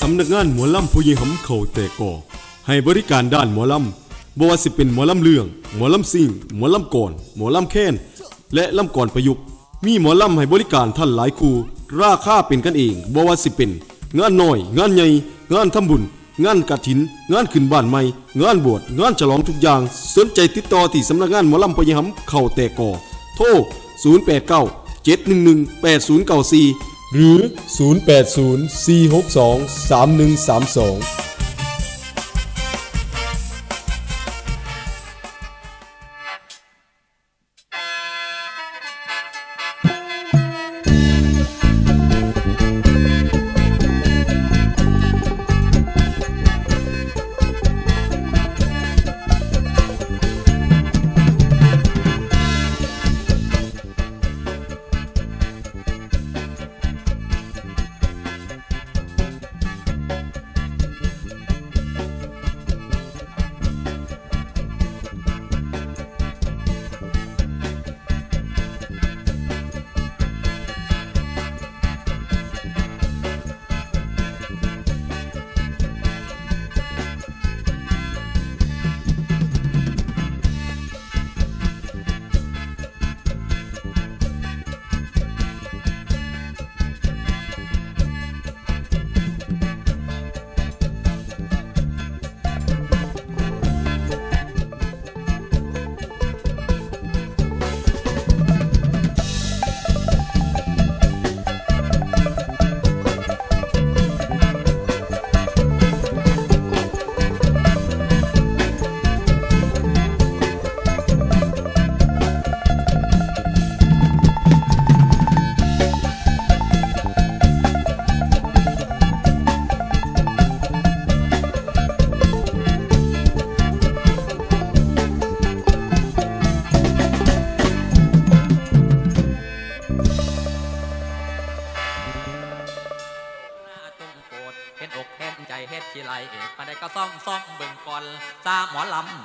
สำนักงานหมอลำผู้ยิงหำเขาแต่ก่อให้บริการด้านหมอลำบ่ว่าสิเป็นหมอลำเรื่อง หมอลำซิ่ง หมอลำก่อน หมอลำแค้น และลำก่อนประยุกต์ มีหมอลำให้บริการท่านหลายคู่ ราคาเป็นกันเองบ่ว่าสิเป็น งานน้อย งานใหญ่ งานทำบุญ งานกฐิน งานขึ้นบ้านใหม่ งานบวช งานฉลองทุกอย่าง สนใจติดต่อที่สำนักงานหมอลำพยิหำเข่าแต่ก่อ โทร 089 711 8094 หรือ 0804623132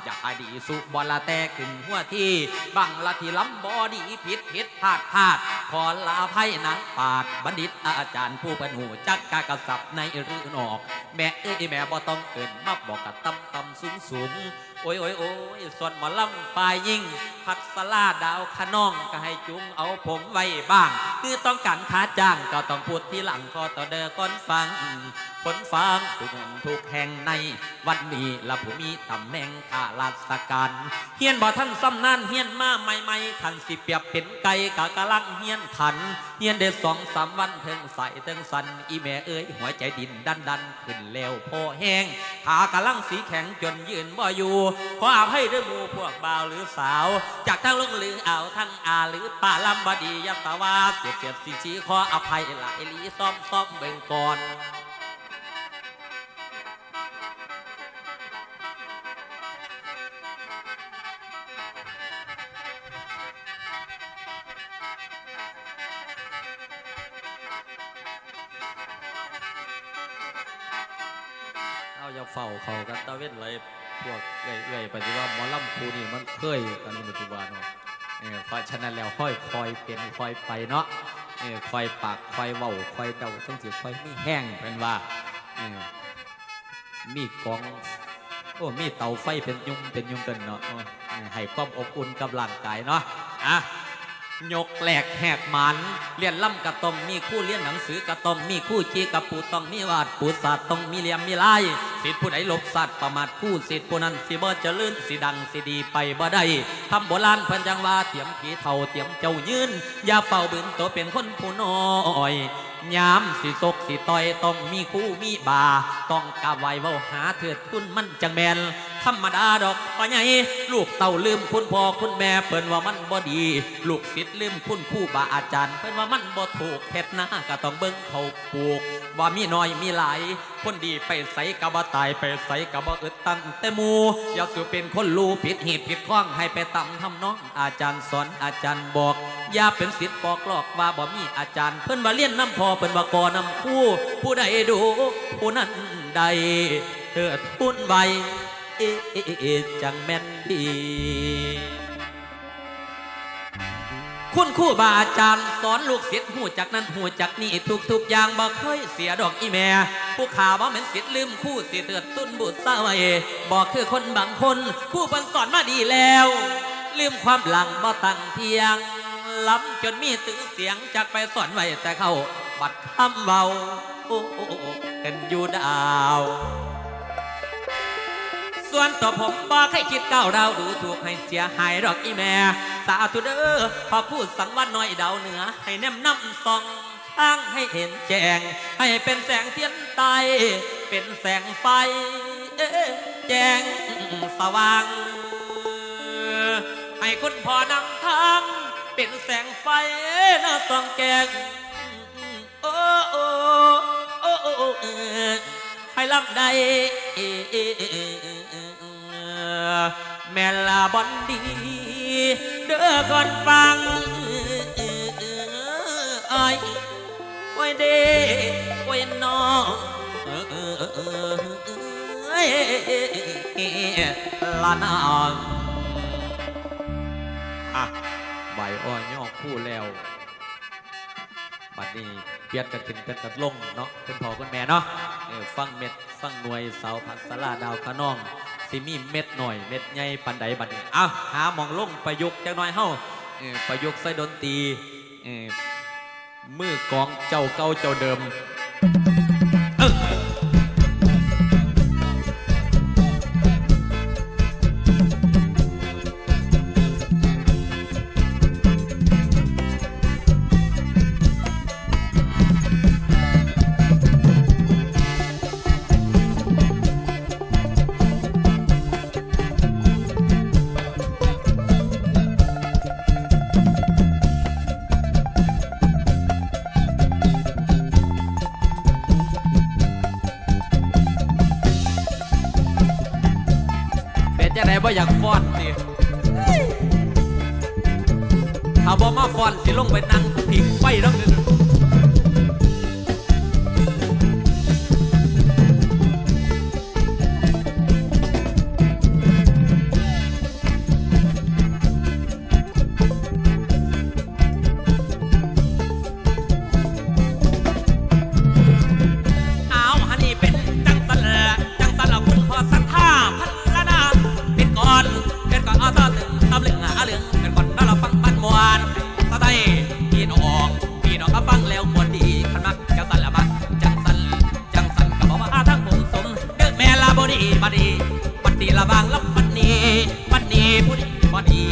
หมอยากอดีสุบอลแต่ขึ้นหัวที่บังละที่ลำบอดีผิดผิดพลาดพลาดขอลาภัยนางปาดบัณฑิตอาจารย์ผู้เป็นหูจักกากระสับในหรือนอก แม่เอ้ยแม่บ่ต้องเกินมาบอกกะตำตำสูงสูงโอ้ยโอ้ยโอ้ยส่วนหมอลำฝ่ายยิ่ง พัดสลาดาวขนองก็ให้จุ้งเอาผมไว้บ้าง คือต้องการค่าจ้างก็ต้องพูดที่หลังคอต่อเดอก่อนฟัง ผลฟังทุกหนทุกแห่งใน วันนี้ละผู้มีตำแหน่งข้าราชการเฮียนบ่ท่านซ้ำนั่นเฮียนมาใหม่ๆขันสิเปียบเป็นไก่กะกะลังเฮียนขันเฮียนได้สองสามวันเทิงใส่เทิงสันอีแม่เอ้ยหัวใจดินดันดันขึ้นแล้วพอแห้งขากะลังสีแข็งจนยืนบ่อยู่ขออภัยด้วยมูพวกบ่าวหรือสาว จากทั้งลุงหรืออ่าวทั้งอาหรือป่าลำบดียัตวาเสียเสียสีสีขออภัยหลายลีซ่อมซ่อมเบ่งก่อน เอาอย่าเฝ้าเขากันตะเว้นเลยพวกเอื่อยๆปฏิว่าหมอลำครูนี่มันเคยกันในปัจจุบันเนาะเออเพราะฉะนั้นแล้วค่อยคอยเป็นคอยไปเนาะเออคอยปากคอยเว้าคอยเดาต้องสิคอยไม่แห้งเป็นว่าเออมีกองโอ้มีเตาไฟเป็นยุงเป็นยุงกันเนาะให้ความอบอุ่นกับร่างกายเนาะอะ ยกแหลกแหกหมันเรียนล่ำกระตองมีคู่เรียนหนังสือกระตองมีคู่จีกระปูต้องมีวาดปูศาสตร์ต้องมีเลียมมีลายสิทธิผู้ใดหลบสัตว์ประมาทคู่สิทธิผู้นั้นสิบ่เจริญสิดังสิดีไปบ่ได้ทำโบราณเพิ่นจังว่าเตรียมผีเท่าเตรียมเจ้ายืนอย่าเฝ้าบืนตัวเป็นคนผู้น้อยยามสิซกสิต่อยต้องมีคู่มีบาต้องกะไว้เว้าหาเถิดคุณมันจังแมน ธรรมดาดอกพ่อใหญ่ลูกเต่าลืมคุณพ่อคุณแม่เปิ้นว่ามันบ่ดี ลูกศิษย์ลืมคุณครูบาอาจารย์เปิ้นว่ามันบ่ถูกเฮ็ดหน้าก็ต้องเบิ่งเขาปลูก ว่ามีน้อยมีหลายคนดีไปใส่กะบ่ตายไปใส่กะบ่อึดตั้งแต่มูอย่าสิเป็นคนรู้ผิดเหตุผิดข้องให้ไปตำทำน้องอาจารย์สอนอาจารย์บอกอย่าเป็นศิษย์บอกหลอกว่าบ่มีอาจารย์ เพิ่นว่าเรียนน้ำพอเพิ่นว่าก่อนำคู่ผู้ใดดูผู้นั้นใดเถิดทุนไว เอ๊ะเอเอจังแม่นดีคุณครู่บาอาจารย์สอนลูกศิษย์หูจักนั้นหูจักนี่ทุกทุกอย่างบ่เคยเสียดอกอีแม่ผู้ข่าวว่าเหม็นศิษย์ลืมคู่สิเตือนตุ้นบุตรเศร้าไว้บอกคือคนบางคนผู้บันสอนมาดีแล้ว ลืมความหลังบ่ตั้งเทียงล้ำจนมีตื้อเสียงจากไปสอนไว้แต่เขาบัดคำเบาโอ้โอ้โอ้กันอยู่ดาว ส่วนตัวผมบอกให้คิดก้าวดาดูถูกให้เสียหายดอกอีแม่สาธุเด้อพอพูดสังวันน้อยดาวเหนือ ให้แนมน้ำส่องทางให้เห็นแจ้งให้เป็นแสงเทียนไตเป็นแสงไฟแจ้งสว่าง ให้คุณพ่อนำทางเป็นแสงไฟน่าส่องแกงโอ้โอ้โอ้โอ้ให้ลำได้ แม่ลาบอนดี เด้อก่อนฟังไอ้ยไว้เด้ไว้น้องเอ้ลานาอะใบอ้อยย่อคู่แล้วบัดนี้เปียนกันขึ้นเป็นกันลงเนาะเป็นพ่อคุณแม่เนาะเออฟังเม็ด ฟังหน่วยเสาผัสลาดาวขน้อง สิมีเม็ดหน่อยเม็ดใหญ่ปันใดบัดนี้อะหาหมองลงประยุกต์จักหน่อยเฮาเออประยุกต์ใส่ดนตรีเออมือกองเจ้าเก่าเจ้าเดิม บ่อยากฟ้อนสิถ้าบ่มาฟ้อนสิลงไปนั่งผิงไฟแล้วเนี่ย บัดนี้ผู้ดีบดี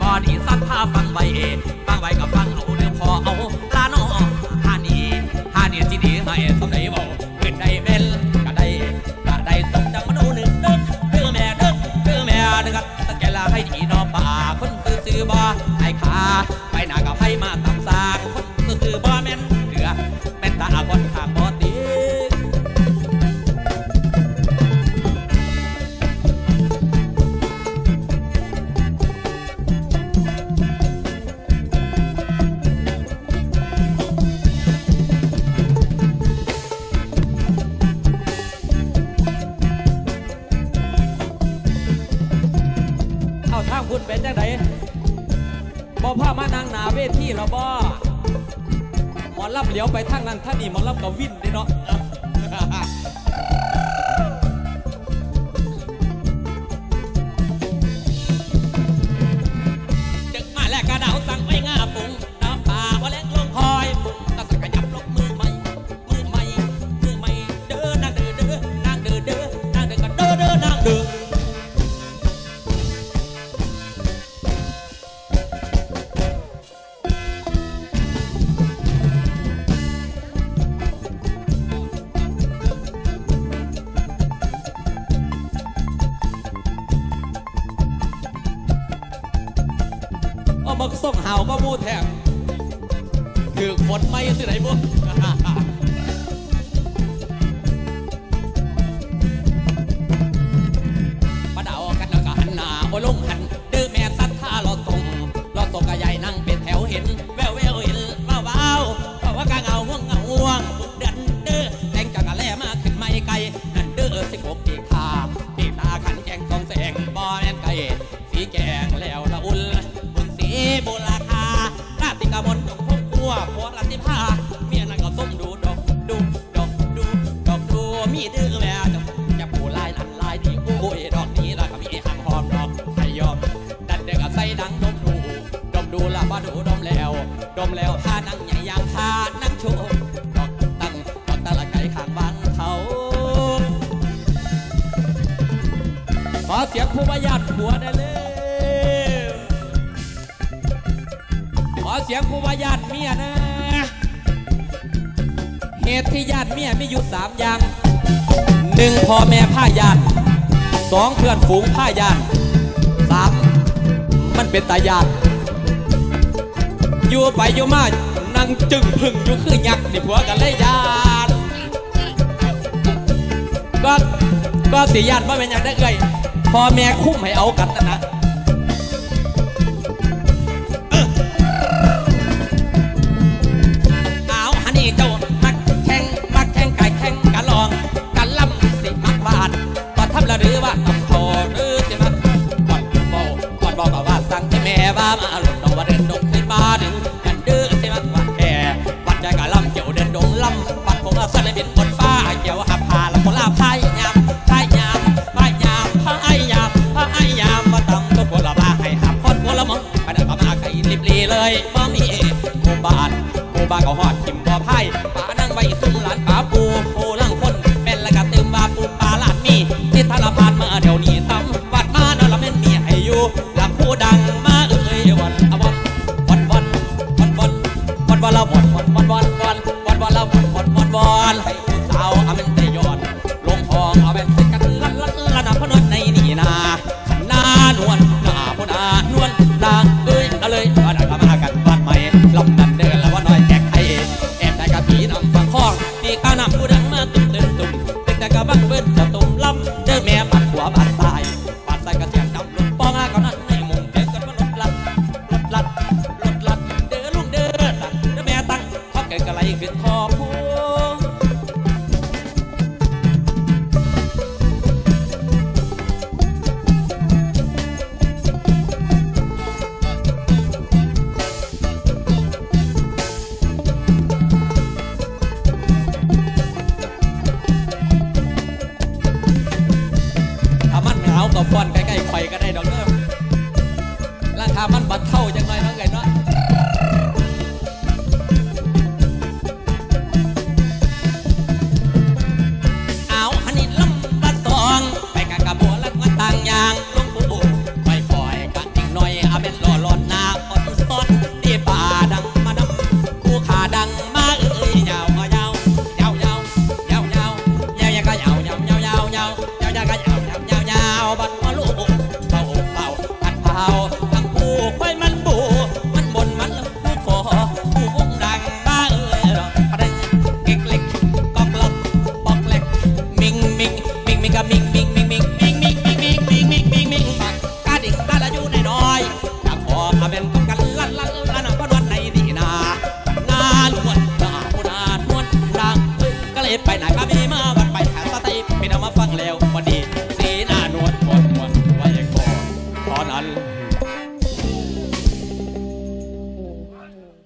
บดีสัทธาฟังไว้ฟังไว้ก็ฟังเอาเรื่อพอเอาลาน้องฮานีฮานีที่ดีให้สมได้บอกเป็นได้เบลก็ได้ก็ได้สมจังมโนหนึ่งเด้อเด้อแม่เด้อเด้อแม่เด้อตั้งแกลาให้ดีนอป่าคนซื้อซื้อบ่ไอ้ขาไปหน้ากับ เอาทางคุณเป็นจังไดบ่พามานางหนาเวทีแล้วบ่หมอลับเหลียวไปทางนั้นท่านนี่หมอลับกับวิ่นเด้เนาะ เอามาส่งเห่าก็มูแทงถือฝนไม่สิไหนบุมาดาวกันแล้วก็หันหน้าโอลงห เสียงผู้ประหยัดหัวได้เลยขอเสียงผู้ประหยัดเมียนะ เหตุที่ญาติเมียไม่อยู่สามอย่างหนึ่งพ่อแม่ผ้ายันสองเพื่อนฝูงผ้ายันสามมันเป็นตายาติอยู่ไปอยู่มานั่งจึงพึ่งอยู่คือยักษ์นีผัวกันเลยญาติก็ก็สียาติว่าเป็นอย่างได้เอ่ย พ่อแม่คุ้มให้เอากันนะเอาฮันนี่เจ้ามักแข่งมักแข่งไก่แข่งกันองกันลำสิมักบาดก็ทำละหรือว่าต้องโทรหรือจะมาก่อนบอกก่อนบอกก็ว่าสั่งให้แม่บ้ามาลุกนอนว่าเดินดง บ้า กอาหนับผู้ใด